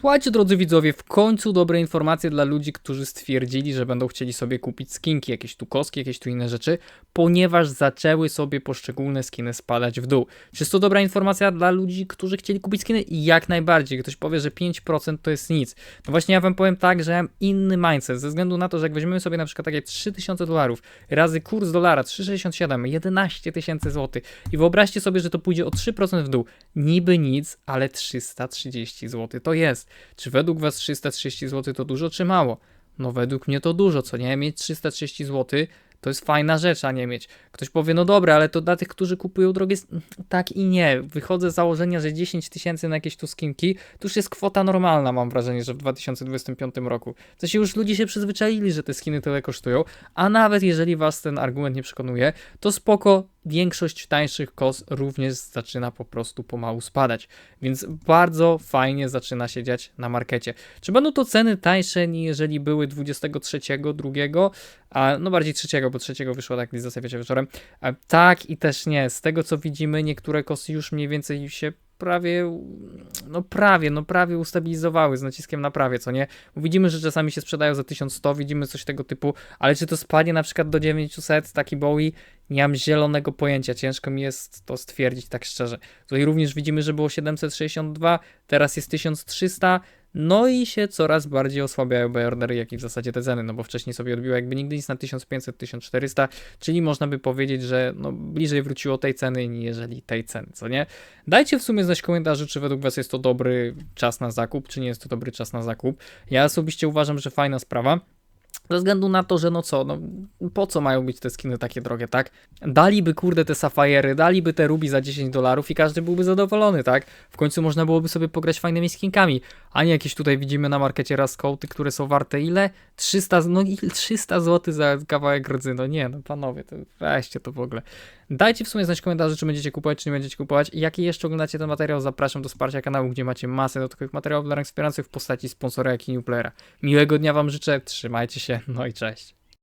Słuchajcie, drodzy widzowie, w końcu dobre informacje dla ludzi, którzy stwierdzili, że będą chcieli sobie kupić skinki, jakieś tu koski, jakieś tu inne rzeczy, ponieważ zaczęły sobie poszczególne skiny spadać w dół. Czy jest to dobra informacja dla ludzi, którzy chcieli kupić skiny? Jak najbardziej. Ktoś powie, że 5% to jest nic. No właśnie ja wam powiem tak, że mam inny mindset, ze względu na to, że jak weźmiemy sobie na przykład takie 3000 dolarów razy kurs dolara 3,67, 11 tysięcy złotych i wyobraźcie sobie, że to pójdzie o 3% w dół. Niby nic, ale 330 zł to jest. Czy według Was 330 zł to dużo, czy mało? No według mnie to dużo, co nie? Mieć 330 zł to jest fajna rzecz, a nie mieć. Ktoś powie, no dobra, ale to dla tych, którzy kupują drogie... Tak i nie. Wychodzę z założenia, że 10 tysięcy na jakieś tu skinki to już jest kwota normalna, mam wrażenie, że w 2025 roku. W sensie już ludzie się przyzwyczaili, że te skiny tyle kosztują, a nawet jeżeli Was ten argument nie przekonuje, to spoko, większość tańszych kos również zaczyna po prostu pomału spadać. Więc bardzo fajnie zaczyna się dziać na markecie. Czy będą to ceny tańsze, niż jeżeli były 23, 2, a no bardziej trzeciego, bo trzeciego wyszła tak licytacja wiecie wieczorem. A, tak i też nie. Z tego co widzimy, niektóre kosy już mniej więcej się prawie, no prawie, no prawie ustabilizowały z naciskiem na prawie, co nie? Widzimy, że czasami się sprzedają za 1100, widzimy coś tego typu, ale czy to spadnie na przykład do 900, taki Bowie, nie mam zielonego pojęcia, ciężko mi jest to stwierdzić tak szczerze. Tutaj również widzimy, że było 762, teraz jest 1300, no i się coraz bardziej osłabiają ordery, jak i w zasadzie te ceny, no bo wcześniej sobie odbiło jakby nigdy nic na 1500-1400, czyli można by powiedzieć, że no bliżej wróciło tej ceny, niżeli tej ceny, co nie? Dajcie w sumie znać w komentarzu, czy według Was jest to dobry czas na zakup, czy nie jest to dobry czas na zakup. Ja osobiście uważam, że fajna sprawa. Ze względu na to, że no co, no po co mają być te skiny takie drogie, tak? Daliby kurde te safajery, daliby te rubi za 10 dolarów i każdy byłby zadowolony, tak? W końcu można byłoby sobie pograć fajnymi skinkami, a nie jakieś tutaj widzimy na markecie raskouty, które są warte ile? 300, z- no i 300 zł za kawałek rdzy, no nie, no panowie, to weźcie to w ogóle. Dajcie w sumie znać w komentarzu, czy będziecie kupować, czy nie będziecie kupować. Jaki jeszcze oglądacie ten materiał, zapraszam do wsparcia kanału, gdzie macie masę dodatkowych materiałów dla rank wspierających w postaci sponsora, jak i newplayera. Miłego dnia Wam życzę, trzymajcie się, no i cześć.